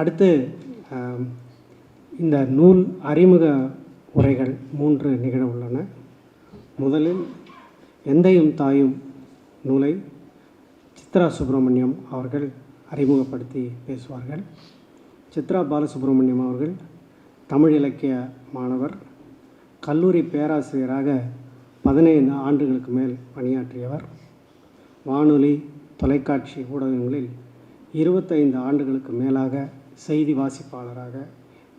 அடுத்து இந்த நூல் அறிமுக உரைகள் மூன்று நிகழ உள்ளன. முதலில் எந்தையும் தாயும் நூலை சித்ரா சுப்பிரமணியம் அவர்கள் அறிமுகப்படுத்தி பேசுவார்கள். சித்ரா பாலசுப்ரமணியம் அவர்கள் தமிழ் இலக்கிய மாணவர் கல்லூரி பேராசிரியராக பதினைந்து ஆண்டுகளுக்கு மேல் பணியாற்றியவர். வானொலி தொலைக்காட்சி ஊடகங்களில் இருபத்தைந்து ஆண்டுகளுக்கு மேலாக செய்தி வாசிப்பாளராக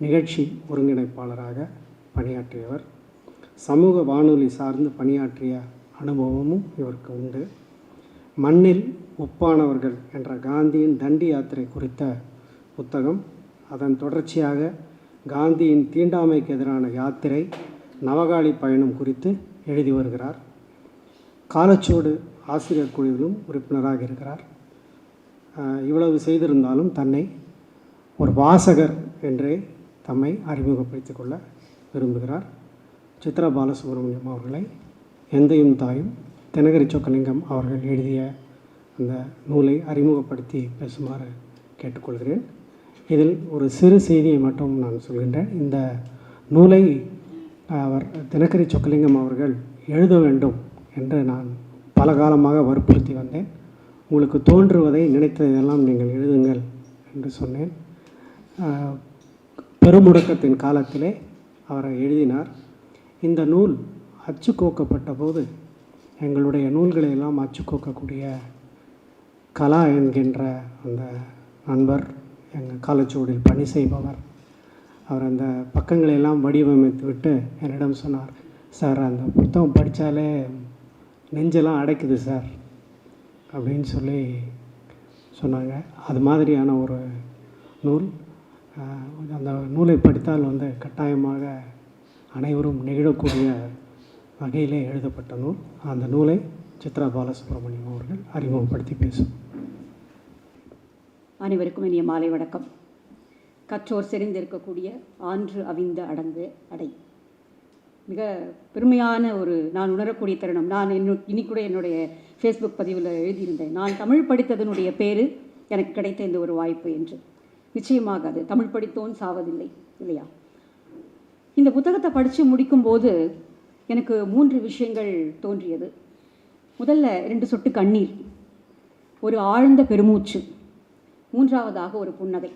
நிகழ்ச்சி ஒருங்கிணைப்பாளராக பணியாற்றியவர். சமூக வானொலி சார்ந்து பணியாற்றிய அனுபவமும் இவருக்கு உண்டு. மண்ணில் ஒப்பானவர்கள் என்ற காந்தியின் தண்டி யாத்திரை குறித்த புத்தகம். அதன் தொடர்ச்சியாக காந்தியின் தீண்டாமைக்கு எதிரான யாத்திரை நவகாளி பயணம் குறித்து எழுதி வருகிறார். காலச்சோடு ஆசிரியர் குழுவிலும் உறுப்பினராக இருக்கிறார். இவ்வளவு செய்திருந்தாலும் தன்னை ஒரு வாசகர் என்றே தம்மை அறிமுகப்படுத்திக் கொள்ள விரும்புகிறார். சித்ரா பாலசுப்ரமணியம் அவர்களை எந்தையும் தாயும் தினகரி சொக்கலிங்கம் அவர்கள் எழுதிய அந்த நூலை அறிமுகப்படுத்தி பேசுமாறு கேட்டுக்கொள்கிறேன். இதில் ஒரு சிறு செய்தியை மட்டும் நான் சொல்கின்றேன். இந்த நூலை அவர் தினகரி சொக்கலிங்கம் அவர்கள் எழுத வேண்டும் என்று நான் பல காலமாக வற்புறுத்தி வந்தேன். உங்களுக்கு தோன்றுவதை நினைத்ததெல்லாம் நீங்கள் எழுதுங்கள் என்று சொன்னேன். பெருமுடக்கத்தின் காலத்திலே அவரை எழுதினார். இந்த நூல் அச்சுக்கோக்கப்பட்ட போது எங்களுடைய நூல்களை எல்லாம் அச்சுக்கோக்கக்கூடிய கலா என்கின்ற அந்த நண்பர் எங்கள் காலச்சுவடில் பணி செய்பவர் அவர் அந்த பக்கங்களை எல்லாம் வடிவமைத்து விட்டு என்னிடம் சொன்னார் சார் அந்த புத்தகம் படித்தாலே நெஞ்செல்லாம் அடைக்குது சார் அப்படின்னு சொல்லி சொன்னாங்க. அது மாதிரியான ஒரு நூல் அந்த நூலை படித்தால் வந்து கட்டாயமாக அனைவரும் நெகிழக்கூடிய வகையிலே எழுதப்பட்ட நூல். அந்த நூலை சித்ரா பாலசுப்ரமணியம் அவர்கள் அறிமுகப்படுத்தி பேசும் அனைவருக்கும் இனிய மாலை வணக்கம். கற்றோர் செறிந்திருக்கக்கூடிய ஆன்று அவிந்த அடங்கு அடை. மிக பெருமையான ஒரு நான் உணரக்கூடிய தருணம். நான் என்ன இனி கூட என்னுடைய ஃபேஸ்புக் பதிவில் எழுதியிருந்தேன். நான் தமிழ் படித்ததனுடைய பேர் எனக்கு கிடைத்த இந்த ஒரு வாய்ப்பு என்று. நிச்சயமாக அது தமிழ் படித்தோன் சாவதில்லை இல்லையா? இந்த புத்தகத்தை படித்து முடிக்கும்போது எனக்கு மூன்று விஷயங்கள் தோன்றியது. முதல்ல ரெண்டு சொட்டு கண்ணீர் ஒரு ஆழ்ந்த பெருமூச்சு மூன்றாவதாக ஒரு புன்னகை.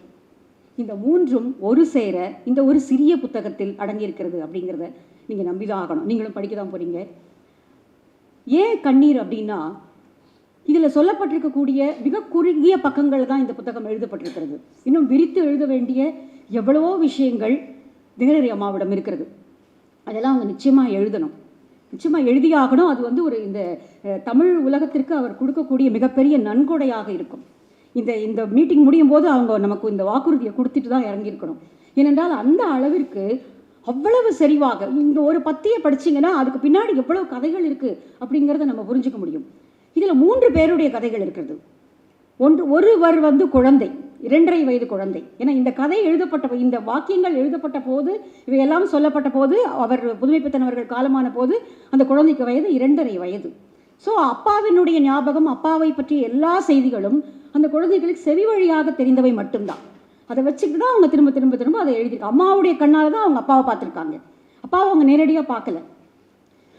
இந்த மூன்றும் ஒரு சேர இந்த ஒரு சிறிய புத்தகத்தில் அடங்கியிருக்கிறது அப்படிங்கிறத நீங்கள் நம்பி தான் ஆகணும். நீங்களும் படிக்க தான் போகிறீங்க ஏன் கண்ணீர் அப்படின்னா இதில் சொல்லப்பட்டிருக்கக்கூடிய மிக குறுகிய பக்கங்கள் தான் இந்த புத்தகம் எழுதப்பட்டிருக்கிறது. இன்னும் விரித்து எழுத வேண்டிய எவ்வளவோ விஷயங்கள் தினகரி அம்மாவிடம் இருக்கிறது. அதெல்லாம் அவங்க நிச்சயமாக எழுதணும். நிச்சயமாக எழுதியாகணும். அது வந்து ஒரு இந்த தமிழ் உலகத்திற்கு அவர் கொடுக்கக்கூடிய மிகப்பெரிய நன்கொடையாக இருக்கும். இந்த இந்த மீட்டிங் முடியும் போது அவங்க நமக்கு இந்த வாக்குறுதியை கொடுத்துட்டு தான் இறங்கியிருக்கணும். ஏனென்றால் அந்த அளவிற்கு அவ்வளவு செறிவாக இந்த ஒரு பத்தியை படிச்சீங்கன்னா அதுக்கு பின்னாடி எவ்வளவு கதைகள் இருக்குது அப்படிங்கிறத நம்ம புரிஞ்சுக்க முடியும். இதில் மூன்று பேருடைய கதைகள் இருக்கிறது. ஒன்று ஒருவர் வந்து குழந்தை இரண்டரை வயது குழந்தை. ஏன்னா இந்த கதை எழுதப்பட்ட இந்த வாக்கியங்கள் எழுதப்பட்ட போது இவையெல்லாம் சொல்லப்பட்ட போது அவர் புதுமைப்பித்தனவர்கள் காலமான போது அந்த குழந்தைக்கு வயது இரண்டரை வயது. ஸோ அப்பாவினுடைய ஞாபகம் அப்பாவை பற்றிய எல்லா செய்திகளும் அந்த குழந்தைகளுக்கு செவி வழியாக தெரிந்தவை மட்டும்தான். அதை வச்சுக்கிட்டு தான் அவங்க திரும்ப திரும்ப திரும்ப அதை எழுதியிருக்காங்க அம்மாவுடைய கண்ணால் தான் அவங்க அப்பாவை பார்த்துருக்காங்க. அப்பாவை அவங்க நேரடியாக பார்க்கல.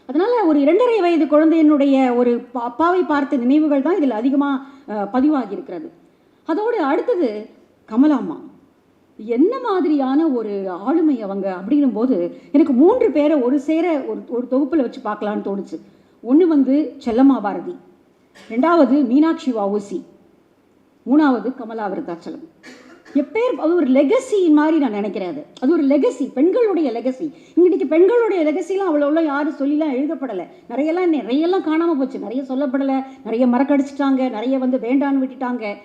அதனால் ஒரு இரண்டரை வயது குழந்தையினுடைய ஒரு அப்பாவை பார்த்த நினைவுகள் தான் இதில் அதிகமாக பதிவாகி இருக்கிறது அதோடு அடுத்தது கமலாம்மா என்ன மாதிரியான ஒரு ஆளுமை அவங்க அப்படின்னும் போது எனக்கு மூன்று பேரை ஒரு சேர ஒரு ஒரு தொகுப்பில் வச்சு பார்க்கலான்னு தோணுச்சு. ஒன்று வந்து செல்லம்மா பாரதி. ரெண்டாவது மீனாட்சி வஉசி. மூணாவது கமலா விருத்தாச்சலம். எப்பேர் அது ஒரு லெகசி மாதிரி நான் நினைக்கிறேன் அது. அது ஒரு லெகசி பெண்களுடைய லெகசி இன்னைக்கு பெண்களுடைய லெகசிலாம் அவ்வளோ யாரும் சொல்லிலாம் எழுதப்படலை. நிறையெல்லாம் நிறையெல்லாம் காணாமல் போச்சு. நிறைய சொல்லப்படலை. நிறைய மறக்கடிச்சிட்டாங்க. நிறைய வந்து வேண்டான்னு விட்டுட்டாங்க.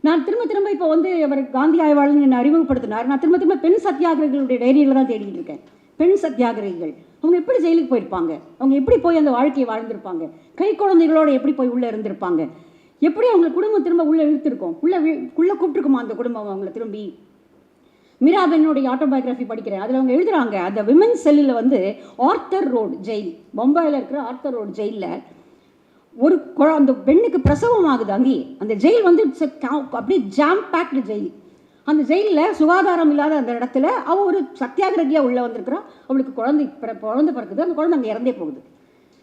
நான் திரும்ப திரும்ப இப்போ வந்து அவர் காந்தி ஆய்வாளர் என்னை அறிமுகப்படுத்தினார். நான் திரும்ப திரும்ப பெண் சத்தியாகிரகிகளுடைய டைரியில் தான் தேடிட்டு இருக்கேன். பெண் சத்தியாகிரகிகள். அவங்க எப்படி ஜெயிலுக்கு போயிருப்பாங்க? அவங்க எப்படி போய் அந்த வாழ்க்கையை வாழ்ந்திருப்பாங்க? கை குழந்தைகளோட எப்படி போய் உள்ளே இருந்திருப்பாங்க? எப்படி அவங்க குடும்பம் திரும்ப உள்ளே இழுத்துருக்கோம்? உள்ளே உள்ளே கூப்பிட்டுருக்குமா அந்த குடும்பம் அவங்கள திரும்பி? மீராபென்னுடைய ஆட்டோபயோகிராஃபி படிக்கிறேன். அதில் அவங்க எழுதுகிறாங்க அந்த விமன்ஸ் செல்லில் வந்து ஆர்த்தர் ரோடு ஜெயில் பம்பாயில் இருக்கிற ஆர்த்தர் ரோடு ஜெயிலில் ஒரு குழ- அந்த பெண்ணுக்கு பிரசவம் ஆகுது அங்கேயே அந்த ஜெயில் வந்து இட்ஸ் அப்படியே ஜாம் பேக்டு ஜெயில் அந்த ஜெயிலில் சுகாதாரம் இல்லாத அந்த இடத்துல அவள் ஒரு சத்தியாகிரகியாக உள்ளே வந்திருக்கிறான் அவளுக்கு குழந்தை பிற குழந்தை பிறக்குது. அந்த குழந்தை அங்கே இறந்தே போகுது.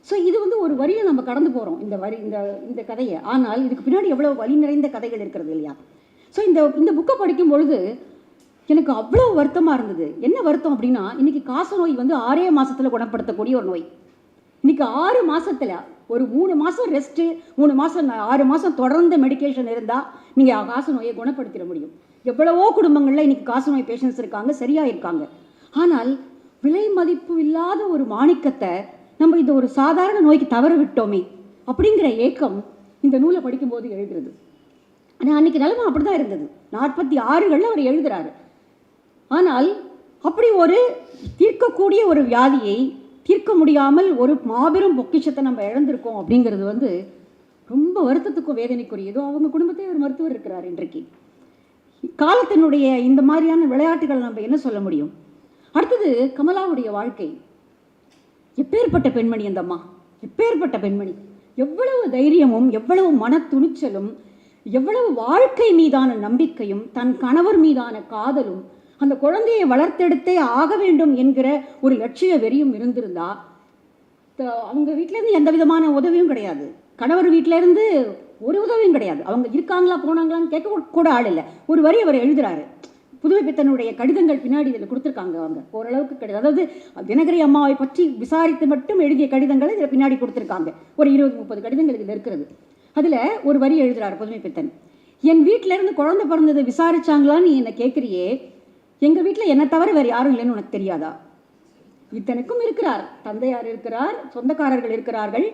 ஸோ இது வந்து ஒரு வரியை நம்ம கடந்து போகிறோம் இந்த வரி இந்த இந்த கதையை. ஆனால் இதுக்கு பின்னாடி எவ்வளோ வழி நிறைந்த கதைகள் இருக்கிறது இல்லையா? ஸோ இந்த இந்த புக்கை படிக்கும் பொழுது எனக்கு அவ்வளோ வருத்தமாக இருந்தது. என்ன வருத்தம் அப்படின்னா இன்றைக்கி காச நோய் வந்து ஆறே மாதத்தில் குணப்படுத்தக்கூடிய ஒரு நோய். இன்றைக்கி ஆறு மாதத்தில் ஒரு மூணு மாதம் ரெஸ்ட்டு மூணு மாதம் ஆறு மாதம் தொடர்ந்து மெடிக்கேஷன் இருந்தால் நீங்கள் காச நோயை குணப்படுத்திட முடியும். எவ்வளவோ குடும்பங்களில் இன்றைக்கி காச நோய் பேஷண்ட்ஸ் இருக்காங்க சரியாக இருக்காங்க. ஆனால் விலை மதிப்பு இல்லாத ஒரு மாணிக்கத்தை நம்ம இந்த ஒரு சாதாரண நோய்க்கு தவற விட்டோமே அப்படிங்கிற ஏக்கம் இந்த நூலை படிக்கும்போது எழுதுறது ஆனால் அன்னைக்கு நிலமை அப்படி தான் இருந்தது. நாற்பத்தி ஆறுகளில் அவர் எழுதுகிறாரு ஆனால் அப்படி ஒரு தீர்க்கக்கூடிய ஒரு வியாதியை தீர்க்க முடியாமல் ஒரு மாபெரும் பொக்கிஷத்தை நம்ம இழந்திருக்கோம் அப்படிங்கிறது வந்து ரொம்ப வருத்தத்துக்கும் வேதனைக்குரியதோ அவங்க குடும்பத்தை ஒரு மருத்துவர் இருக்கிறார் இன்றைக்கு. காலத்தினுடைய இந்த மாதிரியான விளையாட்டுகள் நம்ம என்ன சொல்ல முடியும்? அடுத்தது கமலாவுடைய வாழ்க்கை. எப்பேற்பட்ட பெண்மணி அந்த அம்மா? எப்பேற்பட்ட பெண்மணி? எவ்வளவு தைரியமும் எவ்வளவு மன துணிச்சலும் எவ்வளவு வாழ்க்கை மீதான நம்பிக்கையும் தன் கணவர் மீதான காதலும் அந்த குழந்தையை வளர்த்தெடுத்தே ஆக வேண்டும் என்கிற ஒரு லட்சிய வெறியும் இருந்திருந்தா த- அவங்க வீட்டிலேருந்து எந்த விதமான உதவியும் கிடையாது. கணவர் வீட்டிலேருந்து ஒரு உதவியும் கிடையாது. அவங்க இருக்காங்களா போனாங்களான்னு கேட்க கூட- கூட ஆள் இல்லை. ஒரு வரி அவர் எழுதுறாரு. புதுவை பித்தனுடைய கடிதங்கள் பின்னாடி இதில் கொடுத்துருக்காங்க அவங்க. ஓரளவுக்கு கடிதம். அதாவது தினகரி அம்மாவை பற்றி விசாரித்து மட்டும் எழுதிய கடிதங்களை இதில் பின்னாடி கொடுத்துருக்காங்க. ஒரு இருபது முப்பது கடிதங்கள் இதில் இருக்கிறது. அதில் ஒரு வரி எழுதுறாரு புதுமை பித்தன் என் வீட்டிலேருந்து குழந்தை பிறந்ததை விசாரிச்சாங்களான்னு நீ என்னை கேட்குறியே எங்கள் வீட்டில் என்னை தவிர வேறு யாரும் இல்லைன்னு உனக்கு தெரியாதா? இத்தனைக்கும் இருக்கிறார். தந்தையார் இருக்கிறார் சொந்தக்காரர்கள் இருக்கிறார்கள்.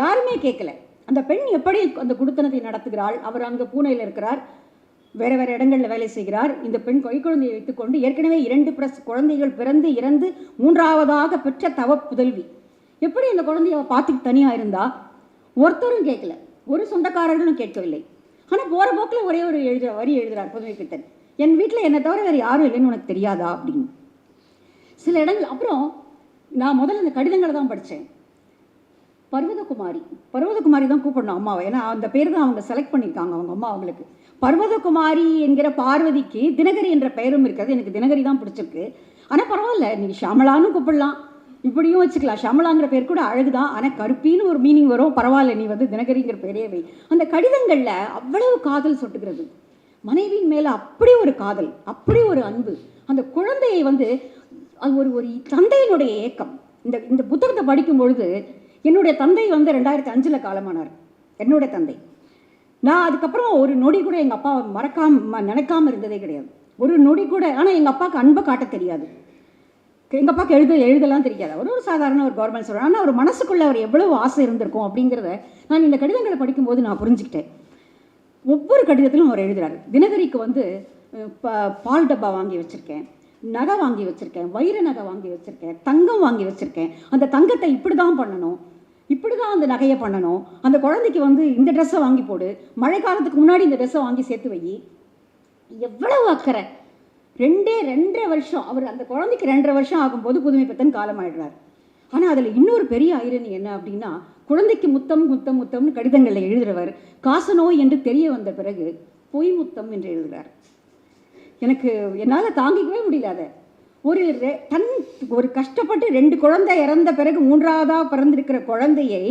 யாருமே கேட்கல அந்த பெண் எப்படி அந்த குடுத்தனத்தை நடத்துகிறாள்? அவர் அங்கே பூனையில் இருக்கிறார். வேறு வேறு இடங்களில் வேலை செய்கிறார். இந்த பெண் கைக்குழந்தையை வைத்துக்கொண்டு ஏற்கனவே இரண்டு பிரஸ் குழந்தைகள் பிறந்து இறந்து மூன்றாவதாக பெற்ற தவ புதல்வி. எப்படி அந்த குழந்தைய பார்த்துக்கு பார்த்துட்டு தனியாக இருந்தா? ஒருத்தரும் கேட்கல. ஒரு சொந்தக்காரர்களும் கேட்கவில்லை. ஆனால் போகிற போக்கில் ஒரே ஒரு எழுத வரி எழுதுகிறார் புதுமை பித்தன் என் வீட்டில் என்னை தவிர வேறு யாரும் இல்லைன்னு உனக்கு தெரியாதா? அப்படின்னு. சில இடங்கள் அப்புறம் நான் முதல்ல இந்த கடிதங்களை தான் படித்தேன் பர்வதகுமாரி. பர்வதகுமாரி தான் கூப்பிடணும் அம்மாவை. ஏன்னா அந்த பேர் தான் அவங்க செலக்ட் பண்ணியிருக்காங்க அவங்க அம்மா அவங்களுக்கு. பர்வதகுமாரி என்கிற பார்வதிக்கு தினகரி என்ற பெயரும் இருக்கிறது எனக்கு தினகரி தான் பிடிச்சிருக்கு. ஆனால் பரவாயில்ல. நீ ஷமலான்னு கூப்பிடலாம். இப்படியும் வச்சுக்கலாம். ஷமலாங்கிற பேர் கூட அழகுதான். ஆனால் கருப்பின்னு ஒரு மீனிங் வரும். பரவாயில்ல நீ வந்து தினகரிங்கிற பேரே வை. அந்த கடிதங்களில் அவ்வளவு காதல் சொட்டுகிறது. மனைவியின் மேலே அப்படி ஒரு காதல் அப்படி ஒரு அன்பு அந்த குழந்தையை வந்து அது ஒரு ஒரு தந்தையினுடைய ஏக்கம். இந்த இந்த புத்தகத்தை படிக்கும் பொழுது என்னுடைய தந்தை வந்து ரெண்டாயிரத்தி அஞ்சில் காலமானார். என்னுடைய தந்தை. நான் அதுக்கப்புறம் ஒரு நொடி கூட எங்கள் அப்பாவை மறக்காம நினைக்காம இருந்ததே கிடையாது. ஒரு நொடி கூட ஆனால் எங்கள் அப்பாவுக்கு அன்பை காட்ட தெரியாது. எங்கள் அப்பாவுக்கு எழுத எழுதலாம் தெரியாது. அவர் ஒரு சாதாரண ஒரு கவர்மெண்ட் சொல்கிறார் ஆனால் அவர் மனசுக்குள்ளே அவர் எவ்வளவு ஆசை இருந்திருக்கும் அப்படிங்கிறத நான் இந்த கடிதங்களை படிக்கும்போது நான் புரிஞ்சுக்கிட்டேன். ஒவ்வொரு கடிதத்திலும் அவர் எழுதுறாரு. தினகரிக்கு வந்து பா பால் டப்பா வாங்கி வச்சுருக்கேன். நகை வாங்கி வச்சுருக்கேன். வைர நகை வாங்கி வச்சுருக்கேன். தங்கம் வாங்கி வச்சுருக்கேன். அந்த தங்கத்தை இப்படி தான் பண்ணணும். இப்படி தான் அந்த நகையை பண்ணணும். அந்த குழந்தைக்கு வந்து இந்த ட்ரெஸ்ஸை வாங்கி போடு. மழை காலத்துக்கு முன்னாடி இந்த ட்ரெஸ்ஸை வாங்கி சேர்த்து வை. எவ்வளவு அக்கறை. ரெண்டே ரெண்டரை வருஷம். அவர் அந்த குழந்தைக்கு ரெண்டரை வருஷம் ஆகும்போது புதுமை பித்தன் காலமாயிடுறார். ஆனால் அதில் இன்னொரு பெரிய ஐரணி என்ன அப்படின்னா குழந்தைக்கு முத்தம் முத்தம் முத்தம்னு கடிதங்களில் எழுதுறவர் காசநோய் என்று தெரிய வந்த பிறகு பொய் முத்தம் என்று எழுதுகிறார். எனக்கு என்னால் தாங்கிக்கவே முடியல அதை. ஒரு ரெ- தன் ஒரு கஷ்டப்பட்டு ரெண்டு குழந்தை இறந்த பிறகு மூன்றாவதாக பிறந்திருக்கிற குழந்தையை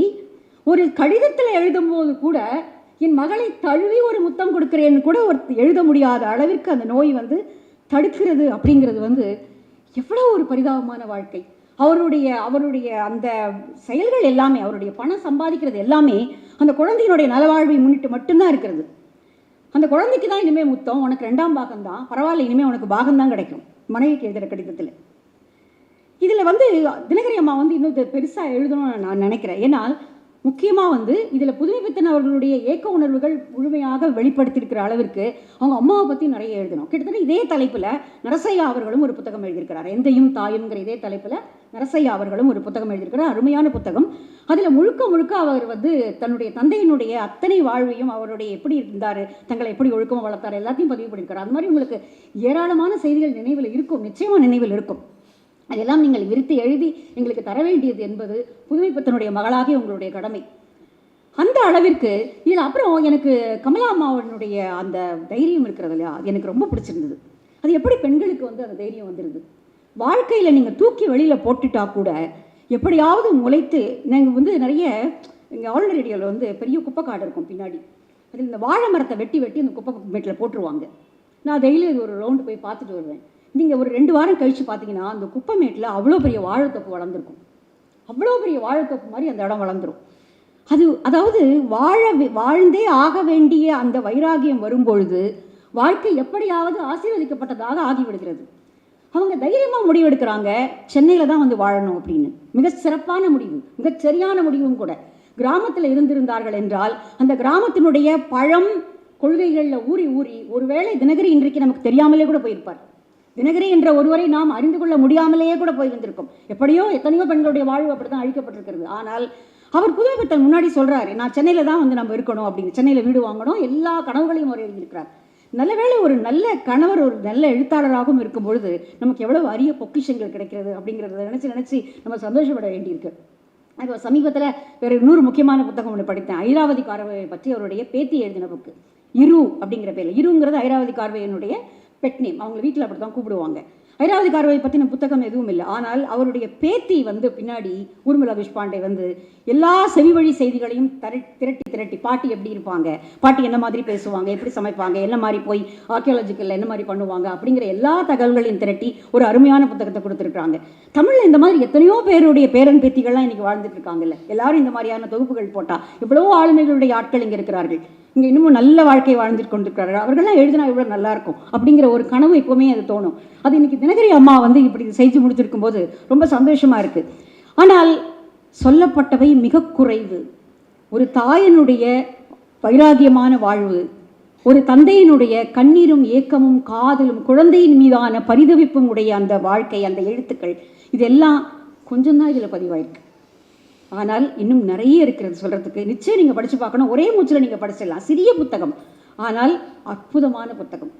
ஒரு கடிதத்தில் எழுதும்போது கூட என் மகளை தழுவி ஒரு முத்தம் கொடுக்குறேன்னு கூட ஒரு எழுத முடியாத அளவிற்கு அந்த நோய் வந்து தடுக்கிறது அப்படிங்கிறது வந்து எவ்வளோ ஒரு பரிதாபமான வாழ்க்கை. அவருடைய அவருடைய அந்த செயல்கள் எல்லாமே அவருடைய பணம் சம்பாதிக்கிறது எல்லாமே அந்த குழந்தையினுடைய நலவாழ்வை முன்னிட்டு மட்டும்தான் இருக்கிறது. அந்த குழந்தைக்கு தான் இனிமேல் முத்தம் உனக்கு ரெண்டாம் பாகம் தான் பரவாயில்ல இனிமேல் உனக்கு பாகம் தான் கிடைக்கும். மனைவிக்கு எழுதுகிற கடிதத்தில். இதில் வந்து தினகரி அம்மா வந்து இன்னும் பெருசாக எழுதணும்னு நான் நினைக்கிறேன். ஏன்னால் முக்கியமாக வந்து இதில் புதுமை பித்தன் அவர்களுடைய ஏக்க உணர்வுகள் முழுமையாக வெளிப்படுத்தியிருக்கிற அளவிற்கு அவங்க அம்மாவை பற்றி நிறைய எழுதணும். கிட்டத்தட்ட இதே தலைப்பில் நரசையா அவர்களும் ஒரு புத்தகம் எழுதியிருக்கிறார். எந்தையும் தாயுங்கிற இதே தலைப்பில் நரசையா அவர்களும் ஒரு புத்தகம் எழுதியிருக்கிறார். அருமையான புத்தகம். அதில் முழுக்க முழுக்க அவர் வந்து தன்னுடைய தந்தையினுடைய அத்தனை வாழ்வையும் அவருடைய எப்படி இருந்தார் தங்களை எப்படி ஒழுக்கமாக வளர்த்தார் எல்லாத்தையும் பதிவு பண்ணியிருக்காரு அது மாதிரி உங்களுக்கு ஏராளமான செய்திகள் நினைவில் இருக்கும் நிச்சயமாக நினைவில் இருக்கும். அதெல்லாம் நீங்கள் விரித்து எழுதி எங்களுக்கு தர வேண்டியது என்பது புதுமைப்பத்தனுடைய மகளாகிய உங்களுடைய கடமை. அந்த அளவிற்கு இதில் அப்புறம் எனக்கு கமலா அம்மாவனுடைய அந்த தைரியம் இருக்கிறது இல்லையா? அது எனக்கு ரொம்ப பிடிச்சிருந்தது. அது எப்படி பெண்களுக்கு வந்து அந்த தைரியம் வந்துடுது வாழ்க்கையில் நீங்கள் தூக்கி வெளியில் போட்டுட்டா கூட எப்படியாவது முளைத்து நாங்கள் வந்து நிறைய எங்கள் ஆல் ரேடியோவில் வந்து பெரிய குப்பை காடு இருக்கும் பின்னாடி. அதில் இந்த வாழை மரத்தை வெட்டி வெட்டி அந்த குப்பை மேட்டில் போட்டுருவாங்க. நான் டெய்லி ஒரு ரவுண்டு போய் பார்த்துட்டு வருவேன். நீங்கள் ஒரு ரெண்டு வாரம் கழித்து பார்த்தீங்கன்னா அந்த குப்பை மேட்டில் அவ்வளோ பெரிய வாழைத்தோப்பு வளர்ந்துருக்கும். அவ்வளோ பெரிய வாழைத்தோப்பு மாதிரி அந்த இடம் வளர்ந்துரும். அது அதாவது வாழ வே- வாழ்ந்தே ஆக வேண்டிய அந்த வைராகியம் வரும்பொழுது வாழ்க்கை எப்படியாவது ஆசீர்வதிக்கப்பட்டதாக ஆகிவிடுகிறது. அவங்க தைரியமாக முடிவெடுக்கிறாங்க சென்னையில் தான் வந்து வாழணும் அப்படின்னு. மிக சிறப்பான முடிவு மிகச் சரியான முடிவும் கூட. கிராமத்தில் இருந்திருந்தார்கள் என்றால் அந்த கிராமத்தினுடைய பழம் கொள்கைகளில் ஊறி ஊறி ஒருவேளை தினகரி இன்றைக்கு நமக்கு தெரியாமலே கூட போயிருப்பார். தினகரி என்ற ஒருவரை நாம் அறிந்து கொள்ள முடியாமலேயே கூட போயிருந்திருக்கும் எப்படியோ எத்தனையோ பெண்களுடைய வாழ்வு அப்படி தான் அழிக்கப்பட்டிருக்கிறது. ஆனால் அவர் புதுமைப்பட்டர் முன்னாடி சொல்கிறாரு நான் சென்னையில் தான் வந்து நம்ம இருக்கணும் அப்படின்னு. சென்னையில் வீடு வாங்கணும் எல்லா கனவுகளையும் அவர் எழுதியிருக்கிறார் நல்ல வேலை ஒரு நல்ல கணவர் ஒரு நல்ல எழுத்தாளராகவும் இருக்கும் பொழுது நமக்கு எவ்வளவு அரிய பொக்கிஷங்கள் கிடைக்கிறது அப்படிங்கிறத நினச்சி நினச்சி நம்ம சந்தோஷப்பட வேண்டியிருக்கு. இப்போ சமீபத்தில் வேறு இன்னொரு முக்கியமான புத்தகம் ஒன்று படித்தேன். ஐராவதி காரவை பற்றி அவருடைய பேத்தி எழுதின புக்கு இரு அப்படிங்கிற பேரில். இருங்கிறது ஐராவதி கார்வையினுடைய பெட் நேம் அவங்க வீட்டில் அப்படி தான் கூப்பிடுவாங்க. ஐராவதி கார்வை பற்றின புத்தகம் எதுவும் இல்லை ஆனால் அவருடைய பேத்தி வந்து பின்னாடி ஊர்மிளா தேஷ்பாண்டே வந்து எல்லா செவிவழி செய்திகளையும் தர திரட்டி திரட்டி பாட்டி எப்படி இருப்பாங்க? பாட்டி என்ன மாதிரி பேசுவாங்க? எப்படி சமைப்பாங்க? என்ன மாதிரி போய் ஆர்கியாலஜிக்கலில் என்ன மாதிரி பண்ணுவாங்க? அப்படிங்கிற எல்லா தகவல்களையும் திரட்டி ஒரு அருமையான புத்தகத்தை கொடுத்துருக்காங்க தமிழில் இந்த மாதிரி எத்தனையோ பேருடைய பேரன் பேத்திகள்லாம் இன்றைக்கி வாழ்ந்துட்டு இருக்காங்கல்ல. எல்லாரும் இந்த மாதிரியான தொகுப்புகள் போட்டால் எவ்வளவோ ஆளுமைகளுடைய ஆட்கள் இங்கே இருக்கிறார்கள். இங்கே இன்னமும் நல்ல வாழ்க்கை வாழ்ந்துட்டு கொண்டிருக்கிறார்கள். அவர்கள்லாம் எழுதினா இவ்வளோ நல்லாயிருக்கும் அப்படிங்கிற ஒரு கனவு எப்போவுமே அது தோணும். அது இன்னைக்கு தினகரி அம்மா வந்து இப்படி செஞ்சு முடிச்சிருக்கும் போது ரொம்ப சந்தோஷமாக இருக்குது ஆனால் சொல்லப்பட்டவை மிக குறைவு. ஒரு தாயனுடைய வைராகியமான வாழ்வு ஒரு தந்தையினுடைய கண்ணீரும் ஏக்கமும் காதலும் குழந்தையின் மீதான பரிதவிப்பும் உடைய அந்த வாழ்க்கை அந்த எழுத்துக்கள் இதெல்லாம் கொஞ்சம்தான் இதில் பதிவாயிருக்கு. ஆனால் இன்னும் நிறைய இருக்கிறது சொல்கிறதுக்கு நிச்சயம் நீங்கள் படித்து பார்க்கணும். ஒரே மூச்சில் நீங்கள் படிச்சிடலாம். சிறிய புத்தகம். ஆனால் அற்புதமான புத்தகம்.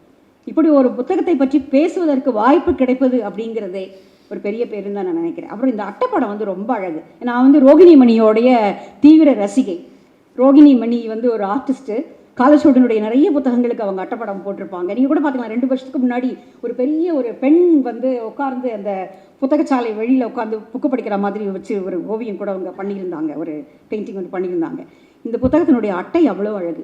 இப்படி ஒரு புத்தகத்தை பற்றி பேசுவதற்கு வாய்ப்பு கிடைப்பது அப்படிங்கிறதே ஒரு பெரிய பேருன்னு தான் நான் நினைக்கிறேன். அப்புறம் இந்த அட்டைப்படம் வந்து ரொம்ப அழகு. நான் வந்து ரோகிணி மணியோடைய தீவிர ரசிகை. ரோகிணி மணி வந்து ஒரு ஆர்டிஸ்ட்டு காலச்சோடனுடைய நிறைய புத்தகங்களுக்கு அவங்க அட்டப்படம் போட்டிருப்பாங்க. நீங்கள் கூட பார்த்துக்கலாம் ரெண்டு வருஷத்துக்கு முன்னாடி ஒரு பெரிய ஒரு பெண் வந்து உட்கார்ந்து அந்த புத்தகச்சாலை வெளியில் உட்காந்து புக்கு படிக்கிற மாதிரி வச்சு ஒரு ஓவியம் கூட அவங்க பண்ணியிருந்தாங்க. ஒரு பெயிண்டிங் வந்து பண்ணியிருந்தாங்க. இந்த புத்தகத்தினுடைய அட்டை அவ்வளோ அழகு.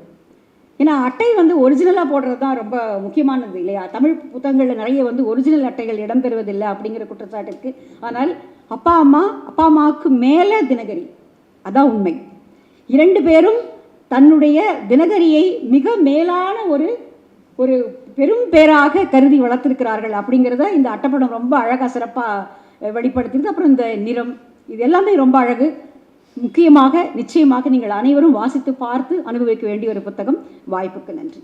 ஏன்னா அட்டை வந்து ஒரிஜினலாக போடுறது தான் ரொம்ப முக்கியமானது இல்லையா? தமிழ் புத்தகங்களில் நிறைய வந்து ஒரிஜினல் அட்டைகள் இடம்பெறுவதில்லை அப்படிங்கிற குற்றச்சாட்டு இருக்குது ஆனால் அப்பா அம்மா அப்பா அம்மாவுக்கு மேலே தினகரி. அதான் உண்மை. இரண்டு பேரும் தன்னுடைய தினகரியை மிக மேலான ஒரு ஒரு பெரும் பேராக கருதி வளர்த்திருக்கிறார்கள் அப்படிங்கிறத இந்த அட்டப்படம் ரொம்ப அழகாக சிறப்பாக வெளிப்படுத்திருக்கு அப்புறம் இந்த நிறம் இது எல்லாமே ரொம்ப அழகு. முக்கியமாக நிச்சயமாக நீங்கள் அனைவரும் வாசித்து பார்த்து அனுபவிக்க வேண்டிய ஒரு புத்தகம். வாய்ப்புக்கு நன்றி.